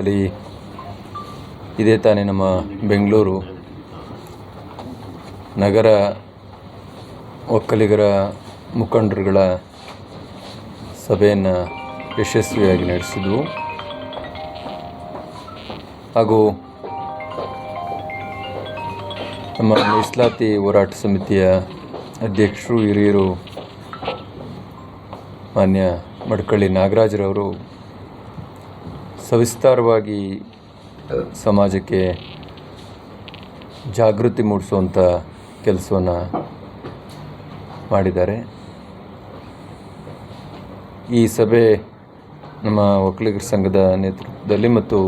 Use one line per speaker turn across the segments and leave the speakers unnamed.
ಆಶ್ರಯದಲ್ಲಿ ಇದೇ ತಾನೇ ನಮ್ಮ ಬೆಂಗಳೂರು ನಗರ ಒಕ್ಕಲಿಗರ ಮುಖಂಡರುಗಳ ಸಭೆಯನ್ನು ಯಶಸ್ವಿಯಾಗಿ ನಡೆಸಿದ್ವು. ಹಾಗೂ ನಮ್ಮ ಮೀಸಲಾತಿ ಹೋರಾಟ ಸಮಿತಿಯ ಅಧ್ಯಕ್ಷರು ಹಿರಿಯರು ಮಾನ್ಯ ಮಡ್ಕಳ್ಳಿ ನಾಗರಾಜರವರು ಸವಿಸ್ತಾರವಾಗಿ ಸಮಾಜಕ್ಕೆ ಜಾಗೃತಿ ಮೂಡಿಸುವಂಥ ಕೆಲಸವನ್ನು ಮಾಡಿದ್ದಾರೆ. ಈ ಸಭೆ ನಮ್ಮ ಒಕ್ಕಲಿಗರ ಸಂಘದ ನೇತೃತ್ವದಲ್ಲಿ ಮತ್ತು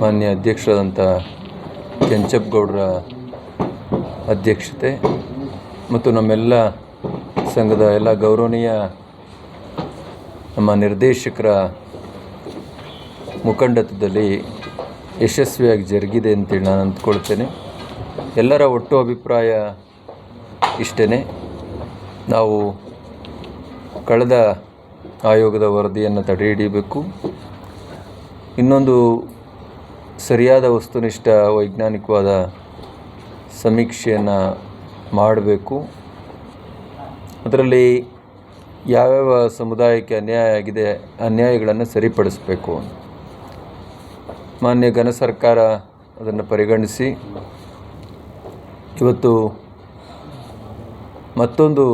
ಮಾನ್ಯ ಅಧ್ಯಕ್ಷರಾದಂಥ ಕೆಂಚಪ್ಪಗೌಡರ ಅಧ್ಯಕ್ಷತೆ ಮತ್ತು ನಮ್ಮೆಲ್ಲ ಸಂಘದ ಎಲ್ಲ ಗೌರವನೀಯ ನಮ್ಮ ನಿರ್ದೇಶಕರ ಮುಖಂಡತ್ವದಲ್ಲಿ ಯಶಸ್ವಿಯಾಗಿ ಜರುಗಿದೆ ಅಂತೇಳಿ ನಾನು ಅಂದ್ಕೊಳ್ತೇನೆ. ಎಲ್ಲರ ಒಟ್ಟು ಅಭಿಪ್ರಾಯ ಇಷ್ಟೇ ನಾವು ಕಳೆದ ಆಯೋಗದ ವರದಿಯನ್ನು ತಡೆ ಹಿಡಿಯಬೇಕು ಇನ್ನೊಂದು ಸರಿಯಾದ ವಸ್ತುನಿಷ್ಠ ವೈಜ್ಞಾನಿಕವಾದ ಸಮೀಕ್ಷೆಯನ್ನು ಮಾಡಬೇಕು. ಅದರಲ್ಲಿ ಯಾವ್ಯಾವ ಸಮುದಾಯಕ್ಕೆ ಅನ್ಯಾಯ ಆಗಿದೆ, ಅನ್ಯಾಯಗಳನ್ನು ಸರಿಪಡಿಸಬೇಕು ಮಾನ್ಯ ಘನ ಸರ್ಕಾರ ಅದನ್ನು ಪರಿಗಣಿಸಿ ಇವತ್ತು ಮತ್ತೊಂದು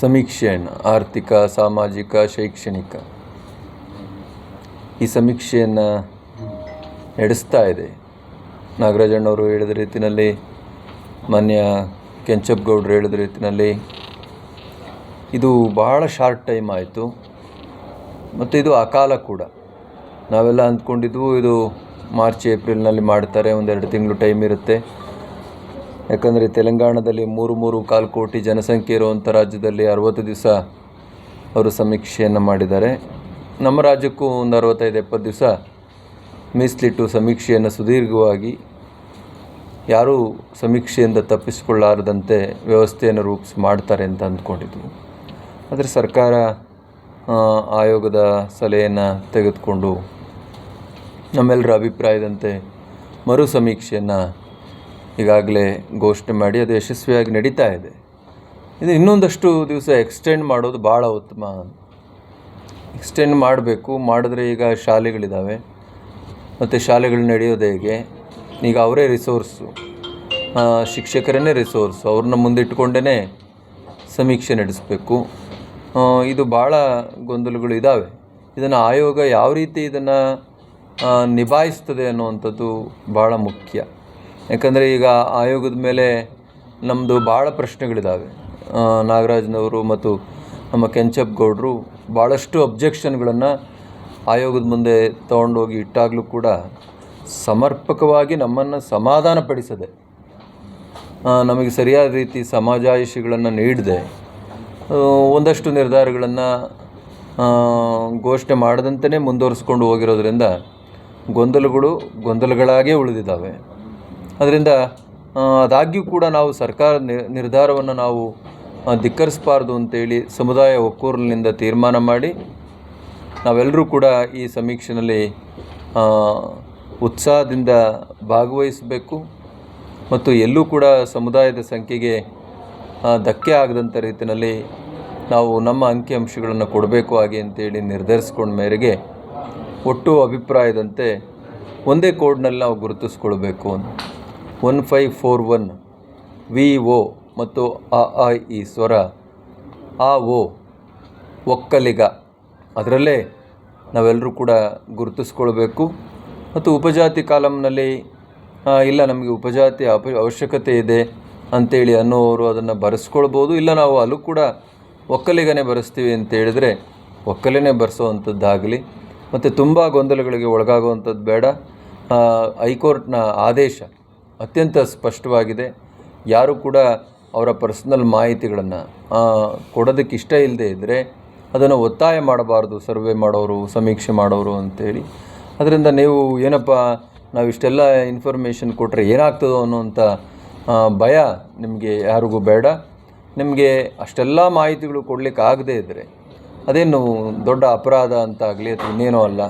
ಸಮೀಕ್ಷೆಯನ್ನು, ಆರ್ಥಿಕ, ಸಾಮಾಜಿಕ, ಶೈಕ್ಷಣಿಕ, ಈ ಸಮೀಕ್ಷೆಯನ್ನು ನಡೆಸ್ತಾ ಇದೆ. ನಾಗರಾಜಣ್ಣವರು ಹೇಳಿದ ರೀತಿಯಲ್ಲಿ ಮಾನ್ಯ ಕೆಂಚಪ್ಪಗೌಡರು ಹೇಳಿದ ರೀತಿಯಲ್ಲಿ ಇದು ಬಹಳ ಶಾರ್ಟ್ ಟೈಮ್ ಆಯಿತು. ಮತ್ತು ಇದು ಅಕಾಲ ಕೂಡ. ನಾವೆಲ್ಲ ಅಂದ್ಕೊಂಡಿದ್ವು, ಇದು ಮಾರ್ಚ್, ಏಪ್ರಿಲ್ನಲ್ಲಿ ಮಾಡ್ತಾರೆ, ಒಂದೆರಡು ತಿಂಗಳು ಟೈಮ್ ಇರುತ್ತೆ. ಯಾಕಂದರೆ ತೆಲಂಗಾಣದಲ್ಲಿ ಮೂರು ಮೂರು ಕಾಲು ಕೋಟಿ ಜನಸಂಖ್ಯೆ ಇರುವಂಥ ರಾಜ್ಯದಲ್ಲಿ ಅರುವತ್ತು ದಿವಸ ಅವರು ಸಮೀಕ್ಷೆಯನ್ನು ಮಾಡಿದ್ದಾರೆ. ನಮ್ಮ ರಾಜ್ಯಕ್ಕೂ ಒಂದು ಅರವತ್ತೈದು, ಎಪ್ಪತ್ತು ದಿವಸ ಮೀಸಲಿಟ್ಟು ಸಮೀಕ್ಷೆಯನ್ನು ಸುದೀರ್ಘವಾಗಿ ಯಾರೂ ಸಮೀಕ್ಷೆಯಿಂದ ತಪ್ಪಿಸಿಕೊಳ್ಳಾರದಂತೆ ವ್ಯವಸ್ಥೆಯನ್ನು ರೂಪಿಸಿ ಮಾಡ್ತಾರೆ ಅಂತ ಅಂದ್ಕೊಂಡಿದ್ವು. ಆದರೆ ಸರ್ಕಾರ ಆಯೋಗದ ಸಲಹೆಯನ್ನು ತೆಗೆದುಕೊಂಡು ನಮ್ಮೆಲ್ಲರ ಅಭಿಪ್ರಾಯದಂತೆ ಮರು ಸಮೀಕ್ಷೆಯನ್ನು ಈಗಾಗಲೇ ಘೋಷಣೆ ಮಾಡಿ ಅದು ಯಶಸ್ವಿಯಾಗಿ ನಡೀತಾ ಇದೆ. ಇದು ಇನ್ನೊಂದಷ್ಟು ದಿವಸ ಎಕ್ಸ್ಟೆಂಡ್ ಮಾಡೋದು ಭಾಳ ಉತ್ತಮ. ಎಕ್ಸ್ಟೆಂಡ್ ಮಾಡಬೇಕು, ಮಾಡಿದ್ರೆ ಈಗ ಶಾಲೆಗಳಿದ್ದಾವೆ ಮತ್ತು ಶಾಲೆಗಳು ನಡೆಯೋದು ಹೇಗೆ? ಈಗ ಅವರೇ ರಿಸೋರ್ಸು ಶಿಕ್ಷಕರೇ ಶಿಕ್ಷಕರನ್ನೇ ರಿಸೋರ್ಸು ಅವ್ರನ್ನ ಮುಂದಿಟ್ಟುಕೊಂಡೇ ಸಮೀಕ್ಷೆ ನಡೆಸಬೇಕು. ಇದು ಭಾಳ ಗೊಂದಲಗಳು ಇದ್ದಾವೆ ಇದನ್ನು ಆಯೋಗ ಯಾವ ರೀತಿ ಇದನ್ನು ನಿಭಾಯಿಸ್ತದೆ ಅನ್ನುವಂಥದ್ದು ಭಾಳ ಮುಖ್ಯ. ಯಾಕಂದರೆ ಈಗ ಆಯೋಗದ ಮೇಲೆ ನಮ್ಮದು ಭಾಳ ಪ್ರಶ್ನೆಗಳಿದ್ದಾವೆ ನಾಗರಾಜನವರು ಮತ್ತು ನಮ್ಮ ಕೆಂಚಪ್ಪಗೌಡರು ಭಾಳಷ್ಟು ಅಬ್ಜೆಕ್ಷನ್ಗಳನ್ನು ಆಯೋಗದ ಮುಂದೆ ತೊಗೊಂಡೋಗಿ ಇಟ್ಟಾಗಲೂ ಕೂಡ ಸಮರ್ಪಕವಾಗಿ ನಮ್ಮನ್ನು ಸಮಾಧಾನಪಡಿಸದೆ ನಮಗೆ ಸರಿಯಾದ ರೀತಿ ಸಮಾಜಾಯಿಷಿಗಳನ್ನು ನೀಡದೆ ಒಂದಷ್ಟು ನಿರ್ಧಾರಗಳನ್ನು ಘೋಷಣೆ ಮಾಡದಂತೆಯೇ ಮುಂದುವರಿಸ್ಕೊಂಡು ಹೋಗಿರೋದ್ರಿಂದ ಗೊಂದಲಗಳು ಗೊಂದಲಗಳಾಗೇ ಉಳಿದಿದ್ದಾವೆ. ಅದರಿಂದ ಆದಾಗ್ಯೂ ಕೂಡ ನಾವು ಸರ್ಕಾರ ನಿರ್ಧಾರವನ್ನು ನಾವು ಧಿಕ್ಕರಿಸಬಾರ್ದು ಅಂತೇಳಿ ಸಮುದಾಯ ಒಕ್ಕೂರಿನಿಂದ ತೀರ್ಮಾನ ಮಾಡಿ, ನಾವೆಲ್ಲರೂ ಕೂಡ ಈ ಸಮೀಕ್ಷೆಯಲ್ಲಿ ಉತ್ಸಾಹದಿಂದ ಭಾಗವಹಿಸಬೇಕು. ಮತ್ತು ಎಲ್ಲೂ ಕೂಡ ಸಮುದಾಯದ ಸಂಖ್ಯೆಗೆ ಧಕ್ಕೆ ಆಗದಂಥ ರೀತಿಯಲ್ಲಿ ನಾವು ನಮ್ಮ ಅಂಕಿಅಂಶಗಳನ್ನು ಕೊಡಬೇಕು ಹಾಗೆ ಅಂತೇಳಿ ನಿರ್ಧರಿಸ್ಕೊಂಡ ಮೇರೆಗೆ ಒಟ್ಟು ಅಭಿಪ್ರಾಯದಂತೆ ಒಂದೇ ಕೋಡ್ನಲ್ಲಿ ನಾವು ಗುರುತಿಸ್ಕೊಳ್ಬೇಕು one five four one, V O ಮತ್ತು ಆ ಆ ಇ ಸ್ವರ, ಆ ಓ ಒಕ್ಕಲಿಗ. ಅದರಲ್ಲೇ ನಾವೆಲ್ಲರೂ ಕೂಡ ಗುರುತಿಸ್ಕೊಳ್ಬೇಕು. ಮತ್ತು ಉಪಜಾತಿ ಕಾಲಮ್ನಲ್ಲಿ ಇಲ್ಲ ನಮಗೆ ಉಪಜಾತಿ ಅಪ, ಅವಶ್ಯಕತೆ ಇದೆ ಅಂತೇಳಿ ಅನ್ನೋರು ಅದನ್ನು ಬರೆಸ್ಕೊಳ್ಬೋದು. ಇಲ್ಲ ನಾವು ಅಲ್ಲೂ ಕೂಡ ಒಕ್ಕಲಿಗನೇ ಬರೆಸ್ತೀವಿ ಅಂತ ಹೇಳಿದರೆ ಬರೆಸೋ ಬರೆಸೋವಂಥದ್ದಾಗಲಿ ಮತ್ತು ತುಂಬ ಗೊಂದಲಗಳಿಗೆ ಒಳಗಾಗುವಂಥದ್ದು ಬೇಡ. ಹೈಕೋರ್ಟ್ನ ಆದೇಶ ಅತ್ಯಂತ ಸ್ಪಷ್ಟವಾಗಿದೆ. ಯಾರು ಕೂಡ ಅವರ ಪರ್ಸ್ನಲ್ ಮಾಹಿತಿಗಳನ್ನು ಕೊಡೋದಕ್ಕೆ ಇಷ್ಟ ಇಲ್ಲದೆ ಇದ್ದರೆ ಅದನ್ನು ಒತ್ತಾಯ ಮಾಡಬಾರ್ದು, ಸರ್ವೆ ಮಾಡೋರು, ಸಮೀಕ್ಷೆ ಮಾಡೋರು ಅಂತೇಳಿ. ಅದರಿಂದ ನೀವು ಏನಪ್ಪ, ನಾವು ಇಷ್ಟೆಲ್ಲ ಇನ್ಫಾರ್ಮೇಷನ್ ಕೊಟ್ಟರೆ ಏನಾಗ್ತದೋ ಅನ್ನೋಂಥ ಭಯ ನಿಮಗೆ ಯಾರಿಗೂ ಬೇಡ. ನಿಮಗೆ ಅಷ್ಟೆಲ್ಲ ಮಾಹಿತಿಗಳು ಕೊಡಲಿಕ್ಕೆ ಆಗದೇ ಇದ್ದರೆ ಅದೇನು ದೊಡ್ಡ ಅಪರಾಧ ಅಂತ ಆಗಲಿ ಅಥವಾ ಇನ್ನೇನೋ ಅಲ್ಲ.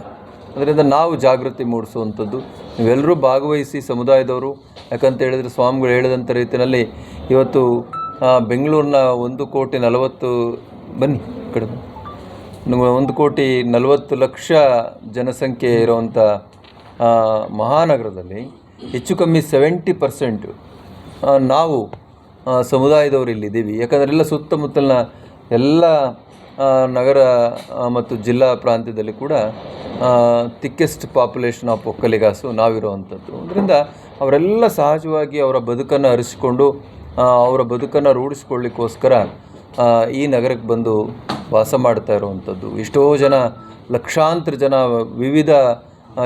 ಅದರಿಂದ ನಾವು ಜಾಗೃತಿ ಮೂಡಿಸುವಂಥದ್ದು. ನೀವೆಲ್ಲರೂ ಭಾಗವಹಿಸಿ ಸಮುದಾಯದವರು, ಯಾಕಂತ ಹೇಳಿದರೆ ಸ್ವಾಮಿಗಳು ಹೇಳಿದಂಥ ರೀತಿಯಲ್ಲಿ ಇವತ್ತು ಬೆಂಗಳೂರಿನ ಒಂದು ಕೋಟಿ ನಲವತ್ತು, ಬನ್ನಿ ಕಡಿಮೆ ಕಡೆ ಒಂದು ಕೋಟಿ ನಲವತ್ತು ಲಕ್ಷ ಜನಸಂಖ್ಯೆ ಇರುವಂಥ ಮಹಾನಗರದಲ್ಲಿ ಹೆಚ್ಚು ಕಮ್ಮಿ ಸೆವೆಂಟಿ ಪರ್ಸೆಂಟು ನಾವು ಸಮುದಾಯದವರು ಇಲ್ಲಿದ್ದೀವಿ ಯಾಕಂದರೆ ಎಲ್ಲ ಸುತ್ತಮುತ್ತಲಿನ ಎಲ್ಲ ನಗರ ಮತ್ತು ಜಿಲ್ಲಾ ಪ್ರಾಂತ್ಯದಲ್ಲಿ ಕೂಡ ತಿಕ್ಕೆಸ್ಟ್ ಪಾಪ್ಯುಲೇಷನ್ ಆಫ್ ಒಕ್ಕಲಿಗಾಸು ನಾವಿರುವಂಥದ್ದು. ಅದರಿಂದ ಅವರೆಲ್ಲ ಸಹಜವಾಗಿ ಅವರ ಬದುಕನ್ನು ಅರಿಸಿಕೊಂಡು ಅವರ ಬದುಕನ್ನು ರೂಢಿಸ್ಕೊಳ್ಳಿಕ್ಕೋಸ್ಕರ ಈ ನಗರಕ್ಕೆ ಬಂದು ವಾಸ ಮಾಡ್ತಾ ಇರುವಂಥದ್ದು. ಎಷ್ಟೋ ಜನ, ಲಕ್ಷಾಂತರ ಜನ ವಿವಿಧ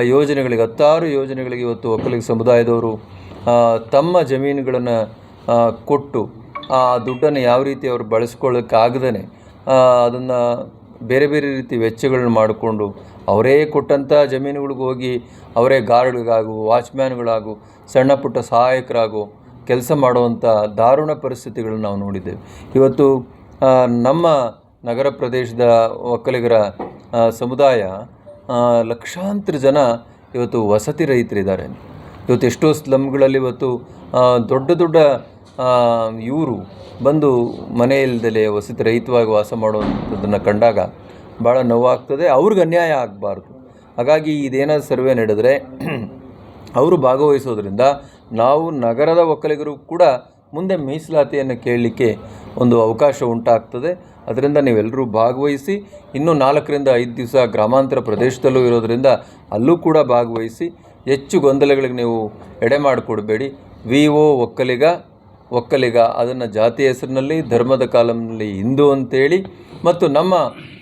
ಯೋಜನೆಗಳಿಗೆ, ಹತ್ತಾರು ಯೋಜನೆಗಳಿಗೆ ಇವತ್ತು ಒಕ್ಕಲಿಗ ಸಮುದಾಯದವರು ತಮ್ಮ ಜಮೀನುಗಳನ್ನು ಕೊಟ್ಟು, ಆ, ದುಡ್ಡನ್ನು ಯಾವ ರೀತಿ ಅವರು ಬಳಸ್ಕೊಳ್ಳೋಕ್ಕಾಗದೇ ಅದನ್ನು ಬೇರೆ ಬೇರೆ ರೀತಿ ವೆಚ್ಚಗಳನ್ನ ಮಾಡಿಕೊಂಡು ಅವರೇ ಕೊಟ್ಟಂಥ ಜಮೀನುಗಳಿಗೆ ಹೋಗಿ ಅವರೇ ಗಾರ್ಡ್ಗಳಾಗು ವಾಚ್ಮ್ಯಾನ್ಗಳಾಗು, ಸಣ್ಣ ಪುಟ್ಟ ಸಹಾಯಕರಾಗು ಕೆಲಸ ಮಾಡುವಂಥ ದಾರುಣ ಪರಿಸ್ಥಿತಿಗಳನ್ನು ನಾವು ನೋಡಿದ್ದೇವೆ. ಇವತ್ತು ನಮ್ಮ ನಗರ ಪ್ರದೇಶದ ಒಕ್ಕಲಿಗರ ಸಮುದಾಯ ಲಕ್ಷಾಂತರ ಜನ ಇವತ್ತು ವಸತಿ ರಹಿತರಿದ್ದಾರೆ. ಇವತ್ತು ಎಷ್ಟೋ ಸ್ಲಮ್ಗಳಲ್ಲಿ ಇವತ್ತು ದೊಡ್ಡ ದೊಡ್ಡ ಇವರು ಬಂದು ಮನೆ ಇಲ್ದಲೆ ವಸತಿ ರಹಿತವಾಗಿ ವಾಸ ಮಾಡುವಂಥದ್ದನ್ನು ಕಂಡಾಗ ಭಾಳ ನೋವಾಗ್ತದೆ, ಅವ್ರಿಗೆ ಅನ್ಯಾಯ ಆಗಬಾರ್ದು. ಹಾಗಾಗಿ ಇದೇನಾದ್ರು ಸರ್ವೆ ನಡೆದರೆ ಅವರು ಭಾಗವಹಿಸೋದ್ರಿಂದ ನಾವು ನಗರದ ಒಕ್ಕಲಿಗರು ಕೂಡ ಮುಂದೆ ಮೀಸಲಾತಿಯನ್ನು ಕೇಳಲಿಕ್ಕೆ ಒಂದು ಅವಕಾಶ ಉಂಟಾಗ್ತದೆ. ಅದರಿಂದ ನೀವೆಲ್ಲರೂ ಭಾಗವಹಿಸಿ, ಇನ್ನೂ ನಾಲ್ಕರಿಂದ ಐದು ದಿವಸ ಗ್ರಾಮಾಂತರ ಪ್ರದೇಶದಲ್ಲೂ ಇರೋದರಿಂದ ಅಲ್ಲೂ ಕೂಡ ಭಾಗವಹಿಸಿ, ಹೆಚ್ಚು ಗೊಂದಲಗಳಿಗೆ ನೀವು ಎಡೆ ಮಾಡಿಕೊಡಬೇಡಿ. ವಿ ಒ ಒಕ್ಕಲಿಗ ಒಕ್ಕಲಿಗ, ಅದನ್ನು ಜಾತಿ ಹೆಸರಿನಲ್ಲಿ, ಧರ್ಮದ ಕಾಲಂನಲ್ಲಿ ಹಿಂದೂ ಅಂತೇಳಿ. ಮತ್ತು ನಮ್ಮ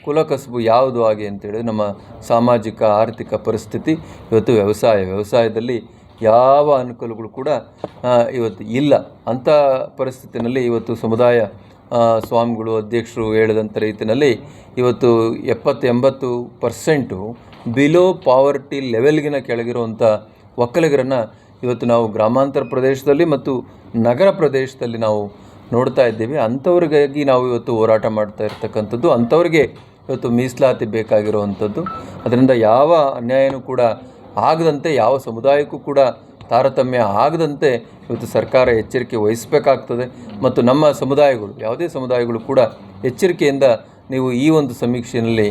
ಕುಲಕಸಬು ಯಾವುದು ಹಾಗೆ ಅಂತೇಳಿ ನಮ್ಮ ಸಾಮಾಜಿಕ, ಆರ್ಥಿಕ ಪರಿಸ್ಥಿತಿ, ಇವತ್ತು ವ್ಯವಸಾಯ, ವ್ಯವಸಾಯದಲ್ಲಿ ಯಾವ ಅನುಕೂಲಗಳು ಕೂಡ ಇವತ್ತು ಇಲ್ಲ. ಅಂಥ ಪರಿಸ್ಥಿತಿನಲ್ಲಿ ಇವತ್ತು ಸಮುದಾಯ ಸ್ವಾಮಿಗಳು, ಅಧ್ಯಕ್ಷರು ಹೇಳಿದಂಥ ರೀತಿಯಲ್ಲಿ ಇವತ್ತು ಎಪ್ಪತ್ತು ಎಂಬತ್ತು ಪರ್ಸೆಂಟು ಬಿಲೋ ಪಾವರ್ಟಿ ಲೆವೆಲ್ಗಿನ ಕೆಳಗಿರುವಂಥ ಒಕ್ಕಲಿಗರನ್ನು ಇವತ್ತು ನಾವು ಗ್ರಾಮಾಂತರ ಪ್ರದೇಶದಲ್ಲಿ ಮತ್ತು ನಗರ ಪ್ರದೇಶದಲ್ಲಿ ನಾವು ನೋಡ್ತಾ ಇದ್ದೀವಿ. ಅಂಥವ್ರಿಗಾಗಿ ನಾವು ಇವತ್ತು ಹೋರಾಟ ಮಾಡ್ತಾ ಇರ್ತಕ್ಕಂಥದ್ದು, ಅಂಥವ್ರಿಗೆ ಇವತ್ತು ಮೀಸಲಾತಿ ಬೇಕಾಗಿರುವಂಥದ್ದು. ಅದರಿಂದ ಯಾವ ಅನ್ಯಾಯನೂ ಕೂಡ ಆಗದಂತೆ, ಯಾವ ಸಮುದಾಯಕ್ಕೂ ಕೂಡ ತಾರತಮ್ಯ ಆಗದಂತೆ ಇವತ್ತು ಸರ್ಕಾರ ಎಚ್ಚರಿಕೆ ವಹಿಸಬೇಕಾಗ್ತದೆ. ಮತ್ತು ನಮ್ಮ ಸಮುದಾಯಗಳು, ಯಾವುದೇ ಸಮುದಾಯಗಳು ಕೂಡ ಎಚ್ಚರಿಕೆಯಿಂದ ನೀವು ಈ ಒಂದು ಸಮೀಕ್ಷೆಯಲ್ಲಿ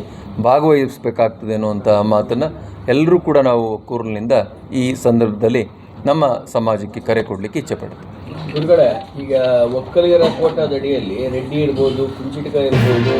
ಭಾಗವಹಿಸಬೇಕಾಗ್ತದೆ ಅನ್ನುವಂಥ ಮಾತನ್ನು ಎಲ್ಲರೂ ಕೂಡ ನಾವು ಕೂರಲಿನಿಂದ ಈ ಸಂದರ್ಭದಲ್ಲಿ ನಮ್ಮ ಸಮಾಜಕ್ಕೆ ಕರೆ ಕೊಡಲಿಕ್ಕೆ ಇಚ್ಛೆಪಡ್ತೀವಿ
ಗುರುಗಳೇ ಈಗ ಒಕ್ಕಲಿಗರ ಕೋಟಾದಡಿಯಲ್ಲಿ ರೆಡ್ಡಿ ಇರ್ಬೋದು ಕುಂಚಿಟಿಕ ಇರ್ಬೋದು